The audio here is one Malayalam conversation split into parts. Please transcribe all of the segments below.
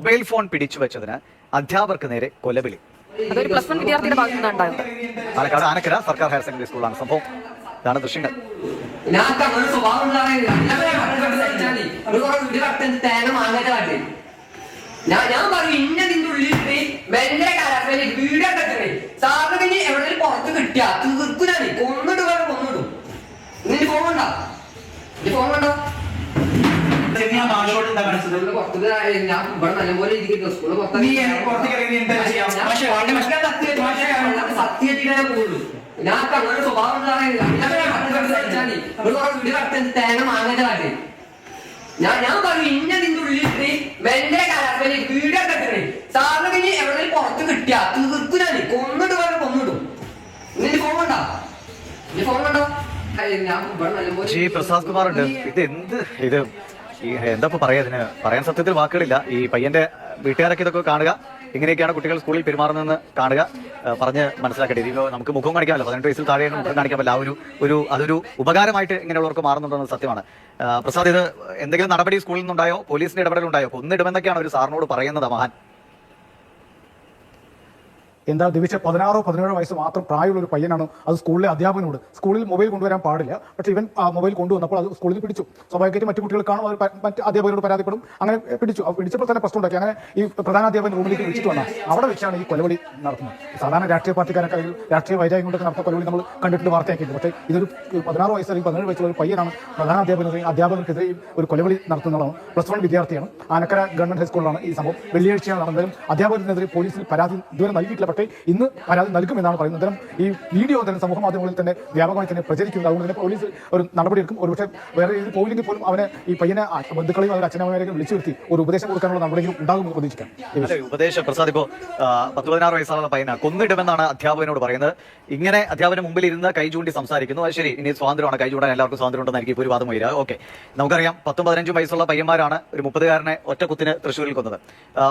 മൊബൈൽ ഫോൺ പിടിച്ചു വെച്ചതിന് അധ്യാപകർക്ക് നേരെ കൊലവിളി. അതൊരു പ്ലസ് വൺ വിദ്യാർത്ഥിയുടെ ഭാഗത്തു പാലക്കാട് ആനക്കര സർക്കാർ ഹയർ സെക്കൻഡറി സ്കൂളാണ് സംഭവം. ഇതാണ് ദൃശ്യങ്ങൾ. ഞാൻ ഞാൻ പറയും ഇന്ന നിന്റെ ഉള്ളിൽ മെല്ലെ കെട്ടണേ സാറിന് പിന്നെ എവിടെയും പുറത്ത് കിട്ടിയാ തീർക്കുനാണ് കൊന്നിട്ട് വേറെ കൊന്നിടും നിന്റെ ഫോൺ മാഷോട് എന്താ ഞാൻ നീ പുറത്തേക്ക് ഇറങ്ങി എന്താ ചെയ്യാം? പക്ഷേ പോകുള്ളൂ ഞാൻ സ്വഭാവം തേങ്ങ ഞാൻ ഞാൻ പറയും ഇന്ന നിന്റെ ഉള്ളിൽ മെല്ലെ കലാപ്പനെ വീഡിയോ കെട്ടണേ സാറിന് പിന്നെ എവിടെയും പുറത്ത് കിട്ടിയ തീർക്കുനാണ് കൊന്നിട്ട് വേറെ കൊന്നിടും. നിന്റെ ഫോൺ വേണ്ട നിന്റെ ഫോൺ വേണ്ട ജി പ്രസാദ് കുമാർ ഉണ്ട് ഇത് എന്ത് ഇത് ഈ എന്താ പറയാ ഇതിന്? പറയാൻ സത്യത്തിൽ വാക്കുകളില്ല. ഈ പയ്യന്റെ വീട്ടുകാരൊക്കെ ഇതൊക്കെ കാണുക. ഇങ്ങനെയൊക്കെയാണ് കുട്ടികൾ സ്കൂളിൽ പെരുമാറുന്നതെന്ന് കാണുക. പറഞ്ഞ് മനസ്സിലാക്കട്ടെ ഇതിപ്പോ നമുക്ക് മുഖം കാണിക്കാമല്ലോ. പതിനെട്ട് വയസ്സിൽ താഴെയാണ് മുഖം കാണിക്കാൻ പറ്റില്ല. ആ ഒരു ഒരു അതൊരു ഉപകാരമായിട്ട് ഇങ്ങനെയുള്ളവർക്ക് മാറുന്നുണ്ടെന്ന് സത്യമാണ്. പ്രസാദ് ഇത് എന്തെങ്കിലും നടപടി സ്കൂളിൽ നിന്നുണ്ടായോ? പോലീസിന്റെ ഇടപെടലുണ്ടായോ? കൊന്നിടുമെന്നൊക്കെയാണ് ഒരു സാറിനോട് പറയുന്നത് മഹാൻ. എന്താ ദിവിച്ച പതിനാറോ പതിനേഴോ വയസ്സ് മാത്രം പ്രായമുള്ള ഒരു പയ്യനാണ്. അത് സ്കൂളിലെ അധ്യാപകനോട്. സ്കൂളിൽ മൊബൈൽ കൊണ്ടുവരാൻ പാടില്ല. പക്ഷേ ഇവൻ മൊബൈൽ കൊണ്ടുവന്നപ്പോൾ അത് സ്കൂളിൽ പിടിച്ചു. സ്വാഭാവികമായിട്ട് മറ്റു കുട്ടികൾ കാണും അവർ മറ്റ് അധ്യാപകരോട് പരാതിപ്പെടും. അങ്ങനെ പിടിച്ചു. പിടിച്ചപ്പോൾ തന്നെ പ്രശ്നം ഉണ്ടാക്കി. അങ്ങനെ ഈ പ്രധാന അധ്യാപകൻ റൂമിലേക്ക് വിളിച്ചിട്ട് വന്നാൽ അവിടെ വെച്ചാണ് ഈ കൊലവിളി നടത്തുന്നത്. സാധാരണ രാഷ്ട്രീയ പാർട്ടിക്കാരൊക്കെ രാഷ്ട്രീയ വൈരാഗ്യം കൊണ്ടൊക്കെ നടത്തുന്ന കൊലവിളി നമ്മൾ കണ്ടിട്ട് വാർത്തയാക്കിയിട്ടുണ്ട്. പക്ഷേ ഇതൊരു പതിനാറ് വയസ്സ് അല്ലെങ്കിൽ പതിനേഴ് വയസ്സുള്ള ഒരു പയ്യനാണ് പ്രധാന അധ്യാപകർക്കെതിരെയും ഒരു കൊലവിളി നടത്തുന്നതാണ് പ്ലസ് വൺ വിദ്യാർത്ഥിയാണ്. ആനക്കര ഗവൺമെന്റ് ഹൈസ്കൂളിലാണ് ഈ സംഭവം. വെള്ളിയാഴ്ചയാണ് നടന്നതും അധ്യാപകർക്കെതിരെ പോലീസിൽ പരാതി ഇതുവരെ നൽകിയിട്ടില്ല. പക്ഷേ ഇന്ന് പരാതി നൽകുമെന്നാണ് പറയുന്നത്. അത്തരം ഈ വീഡിയോ തന്നെ സമൂഹ മാധ്യമങ്ങളിൽ തന്നെ വ്യാപകമായി തന്നെ പ്രചരിക്കുന്നത് അതുകൊണ്ട് തന്നെ പോലീസ് ഒരു നടപടി നടപടിയെടുക്കും ഒരുപക്ഷെ വേറെ രീതിയിൽ പോയില്ലെങ്കിൽ പോലും അവനെ ഈ പയ്യനെ ബന്ധുക്കളെയും അവരുടെ അച്ഛനമ്മമാരെയും വിളിച്ചു വരുത്തി ഒരു ഉപദേശം കൊടുക്കാനുള്ള നടപടിയും ഉണ്ടാകുമെന്ന് പ്രതീക്ഷിക്കാം. ഉപദേശം പ്രസാദ് ഇപ്പോ ആ, പത്ത് പതിനാറ് വയസ്സുള്ള പയ്യന. കൊന്നിടുമെന്നാണ് അധ്യാപകനോട് പറയുന്നത്. ഇങ്ങനെ അധ്യാപന മുമ്പിൽ ഇരുന്ന് കൈ ചൂണ്ടി സംസാരിക്കുന്നു. അത് ശരി ഇനി സ്വാതന്ത്ര്യമാണ്. കൈ ചൂണ്ടാൻ എല്ലാവർക്കും സ്വാതന്ത്ര്യം ഉണ്ടെന്ന് എനിക്ക് ഒരു വാദം വരിക ഓക്കെ. നമുക്കറിയാം പത്തും പതിനഞ്ചും വയസ്സുള്ള പയ്യന്മാരാണ് ഒരു മുപ്പതുകാരനെ ഒറ്റ കുത്തിന് തൃശ്ശൂരിൽ കൊന്നത്.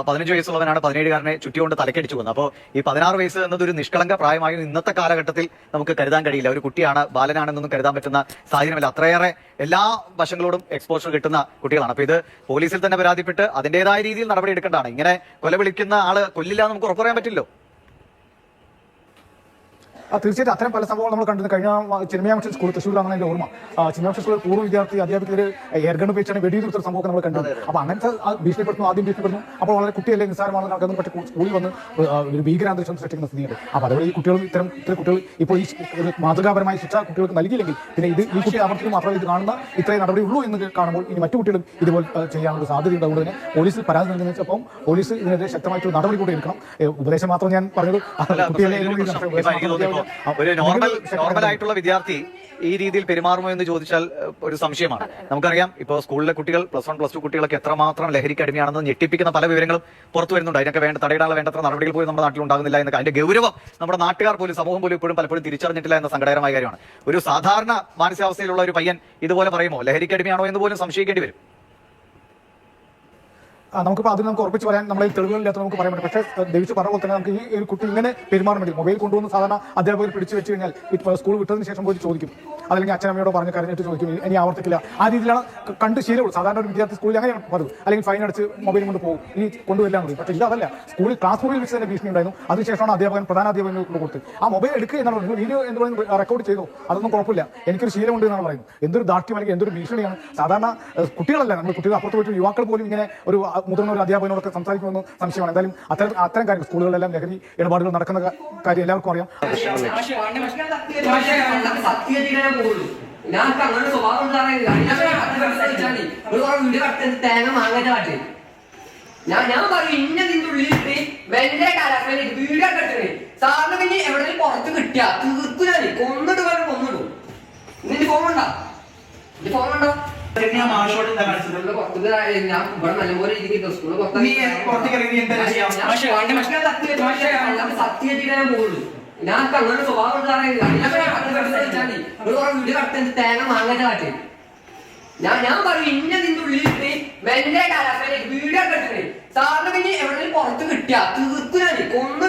പതിനഞ്ച് വയസ്സുള്ളവനാണ് പതിനേഴുകാരനെ ചുറ്റിക്കൊണ്ട് തലക്കടിച്ചു കൊന്നത്. അപ്പോൾ ഈ പതിനാറ് വയസ്സ് എന്നത് ഒരു നിഷ്കളങ്ക പ്രായമായും ഇന്നത്തെ കാലഘട്ടത്തിൽ നമുക്ക് കരുതാൻ കഴിയില്ല. ഒരു കുട്ടിയാണ് ബാലനാണെന്നൊന്നും കരുതാൻ പറ്റുന്ന സാഹചര്യമല്ല. അത്രയേറെ എല്ലാ വശങ്ങളോടും എക്സ്പോഷർ കിട്ടുന്ന കുട്ടികളാണ്. അപ്പൊ ഇത് പോലീസിൽ തന്നെ പരാതിപ്പെട്ട് അതിന്റേതായ രീതിയിൽ നടപടി എടുക്കേണ്ടതാണ്. ഇങ്ങനെ കൊലവിളിക്കുന്ന ആൾ കൊല്ലില്ല നമുക്ക് ഉറപ്പ് പറയാൻ പറ്റില്ലോ തീർച്ചയായിട്ടും അത്തരം പല സംഭവങ്ങൾ നമ്മൾ കണ്ടത് കഴിഞ്ഞ ചിന്മയാംശ സ്കൂൾ തൃശ്ശൂരിലാണ് എന്റെ ഓർമ്മ. ചിന്മയാംശ സ്കൂളിൽ പൂർവ വിദ്യാർത്ഥി അധ്യാപകരെ എയർഗൺ ഉപയോഗിച്ചാണ് വെടിയുതിർത്ത സംഭവം നമ്മൾ കണ്ടത്. അപ്പോൾ അങ്ങനത്തെ ആ ഭീഷണിപ്പെടുത്തുന്നു ആദ്യം ഭീഷണിപ്പെടുന്നു അപ്പോൾ വളരെ കുട്ടിയല്ലേ നിസ്സാരമാണെന്ന് നടക്കുന്നു പക്ഷേ സ്കൂളിൽ വന്ന് ഒരു ഭീകരാന്തരീക്ഷം സൃഷ്ടിക്കുന്ന സ്ഥിതിയുണ്ട്. അപ്പോൾ അതുപോലെ ഈ കുട്ടികളും ഇത്തരം ഇത്തരം കുട്ടികൾ ഇപ്പോൾ ഈ മാതൃകാപരമായ ശിക്ഷ കുട്ടികൾക്ക് നൽകിയില്ലെങ്കിൽ പിന്നെ ഇത് ഈ കുട്ടി അവർക്കും മാത്രമേ ഇത് കാണുന്ന ഇത്രയും നടപടി ഉള്ളൂ എന്ന് കാണുമ്പോൾ ഇനി മറ്റു കുട്ടികളും ഇതുപോലെ ചെയ്യാനുള്ള സാധ്യത ഉണ്ടാവുന്നത് തന്നെ പോലീസിൽ പരാതി നൽകുന്ന വെച്ചപ്പം പോലീസ് ഇതിനെതിരെ ശക്തമായിട്ട് നടപടി കൂടി എടുക്കണം. ഉപദേശം മാത്രം ഞാൻ പറഞ്ഞത് കുട്ടികളെ ഒരു നോർമൽ നോർമൽ ആയിട്ടുള്ള വിദ്യാർത്ഥി ഈ രീതിയിൽ പെരുമാറുമോ എന്ന് ചോദിച്ചാൽ ഒരു സംശയമാണ്. നമുക്കറിയാം ഇപ്പോൾ സ്കൂളിലെ കുട്ടികൾ പ്ലസ് വൺ പ്ലസ് ടു കുട്ടികളൊക്കെ എത്രമാത്രം ലഹരിക്ക് അടിമയാണെന്ന് ഞെട്ടിപ്പിക്കുന്ന പല വിവരങ്ങളും പുറത്തു വരുന്നുണ്ട്. അതിനൊക്കെ വേണ്ട തടയിടാനുള്ള വേണ്ടത്ര നടപടികൾ പോലും നമ്മുടെ നാട്ടിൽ ഉണ്ടാകുന്നില്ല എന്നൊക്കെ അതിന്റെ ഗൗരവം നമ്മുടെ നാട്ടുകാർ പോലും സമൂഹം പോലും ഇപ്പോഴും പലപ്പോഴും തിരിച്ചറിഞ്ഞിട്ടില്ല എന്ന സങ്കടകരമായ കാര്യമാണ്. ഒരു സാധാരണ മാനസികാവസ്ഥയിലുള്ള ഒരു പയ്യൻ ഇതുപോലെ പറയുമോ ലഹരിക്ക് അടിമയാണോ എന്ന് പോലും സംശയിക്കേണ്ടി വരും. നമുക്കിപ്പോൾ അതിന് നമുക്ക് ഉറപ്പിച്ച് പറയാൻ നമ്മളെ തെളിവുകളില്ലാത്ത നമുക്ക് പറയാൻ പറ്റും. പക്ഷേ ദേവിച്ച് പറഞ്ഞ പോലെ തന്നെ നമുക്ക് ഈ ഒരു കുട്ടി ഇങ്ങനെ പെരുമാറാൻ മൊബൈൽ കൊണ്ടുവന്ന് സാധാരണ അധ്യാപകർ പിടിച്ചു വെച്ച് കഴിഞ്ഞാൽ സ്കൂൾ വിട്ടതിന് ശേഷം പോയി ചോദിക്കും. അല്ലെങ്കിൽ അച്ഛനമ്മയോട് പറഞ്ഞ് കരഞ്ഞിട്ട് ചോദിക്കും ഇനി ആവർത്തിക്കില്ല. ആ രീതിയിലാണ് കണ്ട് ശീലമുള്ളൂ. സാധാരണ ഒരു വിദ്യാർത്ഥി സ്കൂളിൽ അങ്ങനെയാണ് പതിവ്. അല്ലെങ്കിൽ ഫൈൻ അടിച്ച് മൊബൈൽ കൊണ്ട് പോകും. ഇനി കൊണ്ടുവരില്ല മതി പക്ഷേ ഇത് അതല്ല. സ്കൂളിൽ ക്ലാസ് മുറിയിൽ വെച്ച് തന്നെ ഭീഷണി ഉണ്ടായിരുന്നു. അതിനുശേഷമാണ് അധ്യാപകൻ പ്രധാന അധ്യാപകൻ കൊടുത്ത് ആ മൊബൈൽ എടുക്കുക എന്നാണ് പറയുന്നത് വീഡിയോ എന്ന് പറയുന്നത് റെക്കോർഡ് ചെയ്തു അതൊന്നും കുഴപ്പമില്ല. എനിക്കൊരു ശീലമുണ്ട് എന്നാണ് പറയുന്നത്. എന്തൊരു ദാർഢ്യം അല്ലെങ്കിൽ എന്തൊരു ഭീഷണിയാണ്. സാധാരണ കുട്ടികളല്ല. നമ്മൾ കുട്ടികൾ അപ്പുറത്ത് പോയിട്ട് യുവാക്കൾ പോലും ഇങ്ങനെ ഒരു മുതിർന്ന ഒരു അധ്യാപകനോടൊക്കെ സംസാരിക്കുമെന്ന് സംശയമാണ്. എന്തായാലും അത്തരം അത്തരം കാര്യങ്ങൾ സ്കൂളുകളിലെല്ലാം ലഹരി ഇടപാടുകൾ നടക്കുന്ന കാര്യം എല്ലാവർക്കും അറിയാം. ഞാൻ ഞാൻ പറയും ഇന്നതിന്റെ ഉള്ളിൽ വെന്റെ മെല്ലെ വീട് കെട്ടണേ സാറിന് പിന്നെ എവിടെ പുറത്ത് കിട്ടിയ തീർക്കുനാണ് കൊന്നിട്ട് വേറെ കൊന്നിടും. നിന്റെ ഫോൺ ഉണ്ടോ? നിന്റെ ഞാൻ കണ്ണൊരു സ്വഭാവം തേങ്ങ കാട്ടി. ഞാൻ ഞാൻ പറയും ഇന്ന നിന്റെ ഉള്ളിലിട്ട് മെല്ലെ കലാശാല വീഡിയോ കെട്ടണേ സാറിന് പിന്നെ എവിടെയും പുറത്ത് കിട്ടിയാ തീർത്തു ഞാൻ കൊന്നിട്ട്